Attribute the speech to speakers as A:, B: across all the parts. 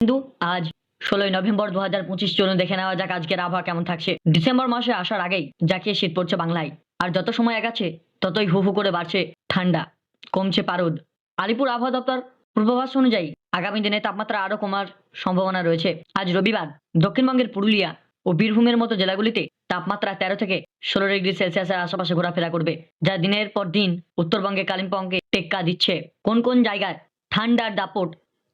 A: কিন্তু আজ ষোলোই নভেম্বর দু হাজার পঁচিশ। চলুন দেখে নেওয়া যাক আজকের আবহাওয়া কেমন থাকছে। ডিসেম্বর মাসে আসার আগেই জাকিয়ে শীত পড়ছে বাংলায়। আর যত সময় এগাচ্ছে, ততই হু হু করে বাড়ছে ঠান্ডা, কমছে পারদ। আলিপুর আবহাওয়া দপ্তর পূর্বাভাস অনুযায়ী আগামী দিনে তাপমাত্রা আরও কমার সম্ভাবনা রয়েছে। আজ রবিবার দক্ষিণবঙ্গের পুরুলিয়া ও বীরভূমের মতো জেলাগুলিতে তাপমাত্রা তেরো থেকে ষোলো ডিগ্রি সেলসিয়াসের আশেপাশে ঘোরাফেরা করবে, যা দিনের পর দিন উত্তরবঙ্গে কালিম্পংকে টেক্কা দিচ্ছে। কোন কোন জায়গায় ঠান্ডার দাপট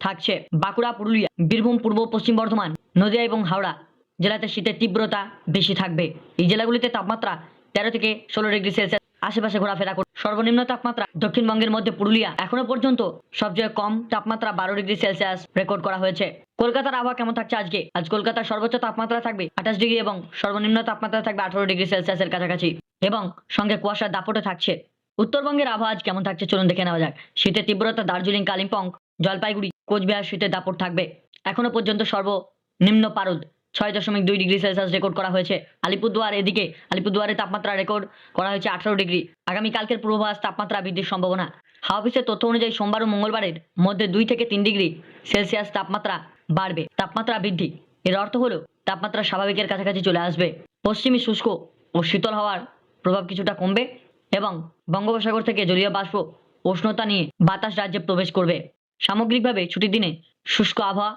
A: থাকছে বাঁকুড়া, পুরুলিয়া, বীরভূম, পূর্ব, পশ্চিম বর্ধমান, নদিয়া এবং হাওড়া জেলাতে শীতের তীব্রতা বেশি থাকবে। এই জেলাগুলিতে তাপমাত্রা তেরো থেকে ষোলো ডিগ্রি সেলসিয়াস। আশেপাশে ঘোরাফেরা করবে সর্বনিম্ন তাপমাত্রা দক্ষিণবঙ্গের মধ্যে পুরুলিয়া এখনও পর্যন্ত সবচেয়ে কম তাপমাত্রা বারো ডিগ্রি সেলসিয়াস রেকর্ড করা হয়েছে। কলকাতার আবহাওয়া কেমন থাকছে আজকে? আজ কলকাতার সর্বোচ্চ তাপমাত্রা থাকবে আঠাশ ডিগ্রি এবং সর্বনিম্ন তাপমাত্রা থাকবে আঠারো ডিগ্রি সেলসিয়াসের কাছাকাছি এবং সঙ্গে কুয়াশার দাপটে থাকছে। উত্তরবঙ্গের আবহাওয়া আজ কেমন থাকছে চলুন দেখে নেওয়া যাক। শীতের তীব্রতা দার্জিলিং, কালিম্পং জলপাইগুড়ি, কোচবিহার শীতের দাপট থাকবে। এখনও পর্যন্ত সর্বনিম্ন পারদ ছয় দশমিক দুই ডিগ্রি সেলসিয়াস রেকর্ড করা হয়েছে। আলিপুরদুয়ার এদিকে, আলিপুরদুয়ারে তাপমাত্রা রেকর্ড করা হয়েছে আঠারো ডিগ্রি। আগামীকালকের পূর্বাভাস তাপমাত্রা বৃদ্ধির সম্ভাবনা। হাওয়া অফিসের তথ্য অনুযায়ী সোমবার ও মঙ্গলবারের মধ্যে দুই থেকে তিন ডিগ্রি সেলসিয়াস তাপমাত্রা বাড়বে। তাপমাত্রা বৃদ্ধি। এর অর্থ হলো, তাপমাত্রা স্বাভাবিকের কাছাকাছি চলে আসবে। পশ্চিমী শুষ্ক ও শীতল হওয়ার প্রভাব কিছুটা কমবে এবং বঙ্গোপসাগর থেকে জলীয় বাষ্প উষ্ণতা নিয়ে বাতাস রাজ্যে প্রবেশ করবে। সামগ্রিকভাবে ছুটির দিনে শুষ্ক আবহাওয়া,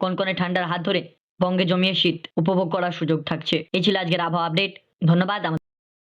A: কনকনে ঠান্ডার হাত ধরে বঙ্গে জমিয়ে শীত উপভোগ করার সুযোগ থাকছে। এই ছিল আজকের আবহাওয়া আপডেট ধন্যবাদ